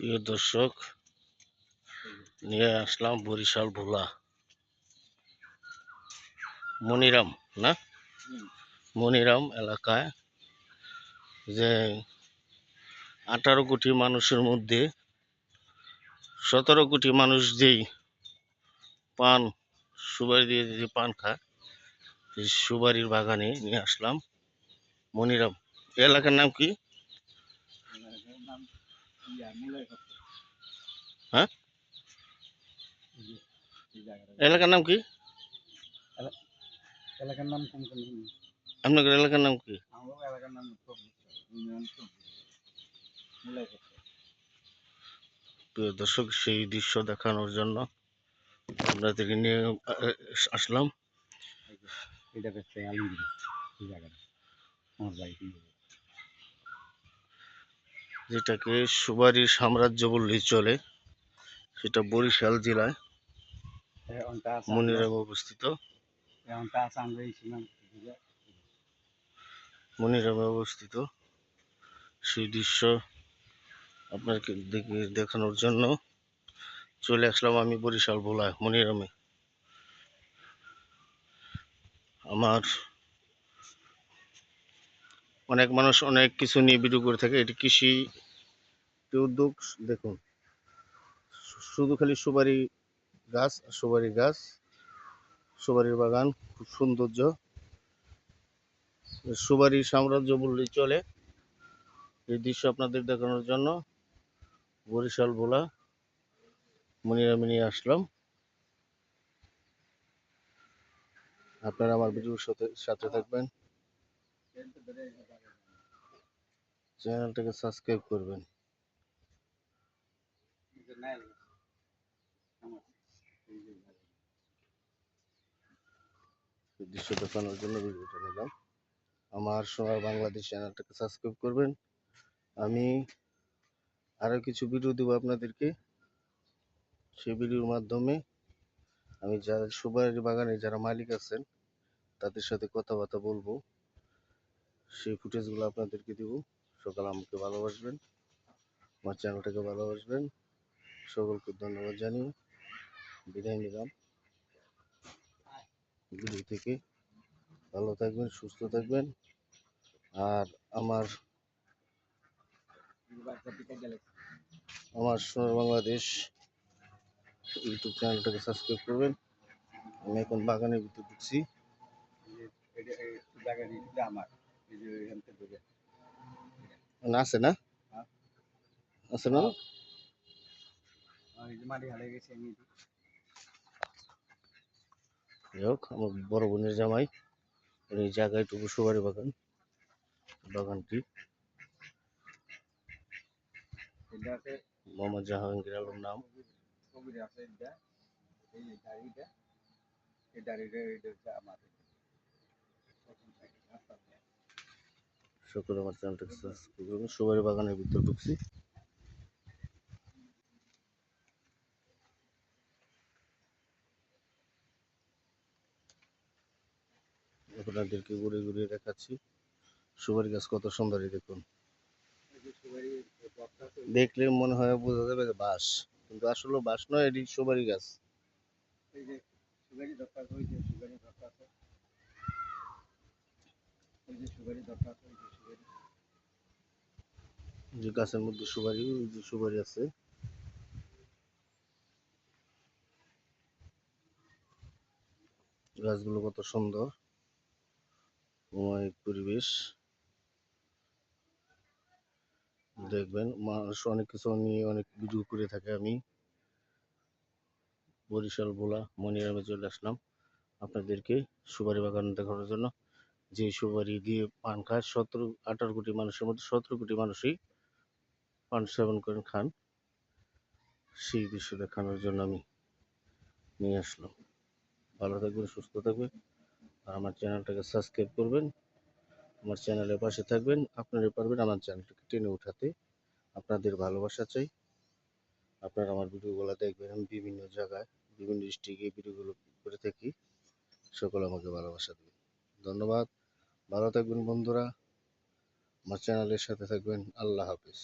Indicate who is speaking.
Speaker 1: প্রিয় দর্শক, নিয়ে আসলাম বরিশাল ভোলা। মনিরাম, না? মনিরাম এলাকায় যে আঠারো কোটি মানুষের মধ্যে সতেরো কোটি মানুষ যেই পান, সুপারি দিয়ে যে পান খায়, সেই সুপারির বাগানে নিয়ে আসলাম মনিরাম। এলাকার নাম কি? হ্যাঁ? এলাকার নাম কি?
Speaker 2: এলাকার নাম কোন কোন
Speaker 1: এলাকার নাম কি?
Speaker 2: এলাকার নাম
Speaker 1: প্রিয় দর্শক সেই দৃশ্য দেখানোর জন্য আপনাদেরকে নিয়ে আসলাম।
Speaker 2: এটা হচ্ছে আলমগীর জায়গাটা। আমার বাড়ি
Speaker 1: যেটাকে সুবারি সাম্রাজ্য বললেই চলে, সেটা বরিশাল জেলায় মনিরাম অবস্থিত। মনিরামে অবস্থিত। সেই দৃশ্য আপনাকে দেখে দেখানোর জন্য চলে আসলাম আমি বরিশাল ভোলায়, মনিরামে। আমার অনেক মানুষ অনেক কিছু নিয়ে ভিডিও করে থাকে। এটি কৃষি উদ্যোগ, দেখুন। শুধু খালি সুপারি গাছ সুপারি গাছ, সুপারির বাগান খুব সৌন্দর্য। সুপারি সাম্রাজ্য বললেই চলে। এই দৃশ্য আপনাদের দেখানোর জন্য বরিশাল ভোলা মনিরামে নিয়ে আসলাম। আপনারা আমার ভিডিওর সাথে সাথে থাকবেন। চ্যানেলটাকে সাবস্ক্রাইব করবেন। দৃশ্য দেখানোর জন্য ভিডিওটা নিলাম। আমার সোনার বাংলাদেশ চ্যানেলটাকে সাবস্ক্রাইব করবেন। আমি আরও কিছু ভিডিও দেবো আপনাদেরকে। সেই ভিডিওর মাধ্যমে আমি যারা সুপারি বাগানে যারা মালিক আছেন, তাদের সাথে কথাবার্তা বলব। সেই ফুটেজগুলো আপনাদেরকে দেবো। সকালে আমাকে ভালোবাসবেন। আমার চ্যানেলটাকে ভালোবাসবেন। সকলকে ধন্যবাদ জানিয়ে বিদায় নিলাম। ভিডিও থেকে ভালো থাকবেন, সুস্থ থাকবেন। আর আমার আমার সোনার বাংলাদেশ ইউটিউব চ্যানেলটাকে সাবস্ক্রাইব করবেন। আমি এখন বাগানের ভিতরে ঢুকছি।
Speaker 2: আমার।
Speaker 1: আছে না। আছে না? বড় বোনের জামাই এই জায়গায় টুকু সুপারি বাগান, বাগানটি। মোহাম্মদ জাহাঙ্গীর আলম নাম।
Speaker 2: এই আমার
Speaker 1: আমার চ্যানেলটাকে সাবস্ক্রাইব বাগানের ঢুকছি। আপনাদেরকে ঘুরে ঘুরে দেখাচ্ছি। সুপারি গাছ কত সুন্দর এই দেখুন। দেখলে মনে হয় বোঝা যাবে যে বাঁশ, কিন্তু আসলে বাঁশ নয়, এটি সুপারি গাছ
Speaker 2: এই যে সুগারি দরকার ওই যে সুগারি দরকার আছে ওই যে সুগারি দরকার আছে ওই যে সুগারি
Speaker 1: যে গাছের মধ্যে সুপারি যে সুপারি আছে। গাছগুলো কত সুন্দর। পরিবেশ। দেখবেন, মানুষ অনেক কিছু নিয়ে অনেক ভিডিও করে থাকে আমি। বরিশাল ভোলা, মনিরামে চলে আসলাম আপনাদেরকে সুপারি বাগান দেখানোর জন্য। যে সুপারি দিয়ে পান খায়, সতেরো, আঠারো কোটি মানুষের মধ্যে সতেরো কোটি মানুষই পান সেবন করেন খান। সেই দৃশ্য দেখানোর জন্য আমি নিয়ে আসলাম। ভালো থাকবেন, সুস্থ থাকবেন। আর আমার চ্যানেলটাকে সাবস্ক্রাইব করবেন। আমার চ্যানেলের পাশে থাকবেন। আপনারা পারবেন আমার চ্যানেলটাকে টেনে উঠাতে। আপনাদের ভালোবাসা চাই। আপনারা আমার ভিডিওগুলো দেখবেন। আমি বিভিন্ন জায়গায়, বিভিন্ন ডিস্ট্রিক্টে ভিডিওগুলো করে থাকি। সকলে আমাকে ভালোবাসা দেবেন। ধন্যবাদ। ভালো থাকবেন বন্ধুরা। আমার চ্যানেলের সাথে থাকবেন। আল্লাহ হাফিজ।